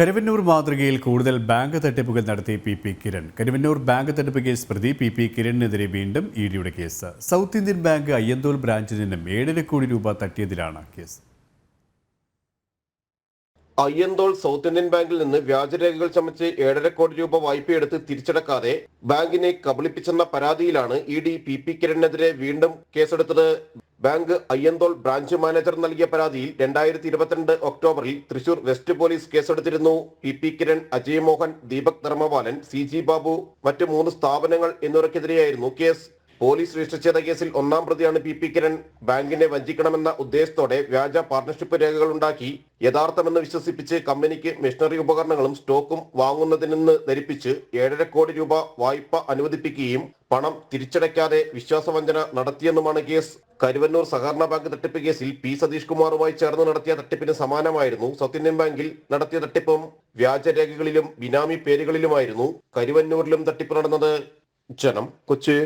കരുവന്നൂർ മാതൃകയിൽ കൂടുതൽ ബാങ്ക് തട്ടിപ്പുകൾ നടത്തി P P Kiran. Karuvannur bank തട്ടിപ്പ് കേസ് പ്രതി പി പി കിരണിനെതിരെ വീണ്ടും ഇ ഡിയുടെ case. South Indian bank Ayyanthole ബ്രാഞ്ചിൽ നിന്നും ഏഴര കോടി രൂപ തട്ടിയതിലാണ് കേസ്. അയ്യന്തോൾ സൗത്ത് ഇന്ത്യൻ ബാങ്കിൽ നിന്ന് വ്യാജരേഖകൾ ചമച്ച് ഏഴര കോടി രൂപ വായ്പയെടുത്ത് തിരിച്ചടക്കാതെ ബാങ്കിനെ കബളിപ്പിച്ചെന്ന പരാതിയിലാണ് ഇ ഡി പി പി കിരണിനെതിരെ വീണ്ടും കേസെടുത്തത്. ബാങ്ക് അയ്യന്തോൾ ബ്രാഞ്ച് മാനേജർ നൽകിയ പരാതിയിൽ രണ്ടായിരത്തി ഇരുപത്തിരണ്ട് ഒക്ടോബറിൽ തൃശൂർ വെസ്റ്റ് പോലീസ് കേസെടുത്തിരുന്നു. P P Kiran Ajay Mohan Deepak Dharmapalan C G Babu മറ്റ് മൂന്ന് സ്ഥാപനങ്ങൾ എന്നിവർക്കെതിരെയായിരുന്നു കേസ്. പോലീസ് രജിസ്റ്റർ ചെയ്ത കേസിൽ ഒന്നാം പ്രതിയാണ് പി പി കിരൺ. ബാങ്കിനെ വഞ്ചിക്കണമെന്ന ഉദ്ദേശത്തോടെ വ്യാജ പാർട്ണർഷിപ്പ് രേഖകൾ ഉണ്ടാക്കി യഥാർത്ഥമെന്ന് വിശ്വസിപ്പിച്ച് കമ്പനിക്ക് മെഷീനറി ഉപകരണങ്ങളും സ്റ്റോക്കും വാങ്ങുന്നതിനെന്ന് ധരിപ്പിച്ച് ഏഴര കോടി രൂപ വായ്പ അനുവദിപ്പിക്കുകയും പണം തിരിച്ചടയ്ക്കാതെ വിശ്വാസവഞ്ചന നടത്തിയെന്നുമാണ് കേസ്. കരുവന്നൂർ സഹകരണ ബാങ്ക് തട്ടിപ്പ് കേസിൽ പി സതീഷ് കുമാറുമായി ചേർന്ന് നടത്തിയ തട്ടിപ്പിന് സമാനമായിരുന്നു സൗത്ത് ഇന്ത്യൻ ബാങ്കിൽ നടത്തിയ തട്ടിപ്പും. വ്യാജരേഖകളിലും ബിനാമി പേരുകളിലുമായിരുന്നു കരുവന്നൂരിലും തട്ടിപ്പ് നടന്നത്. ജനം കൊച്ചി.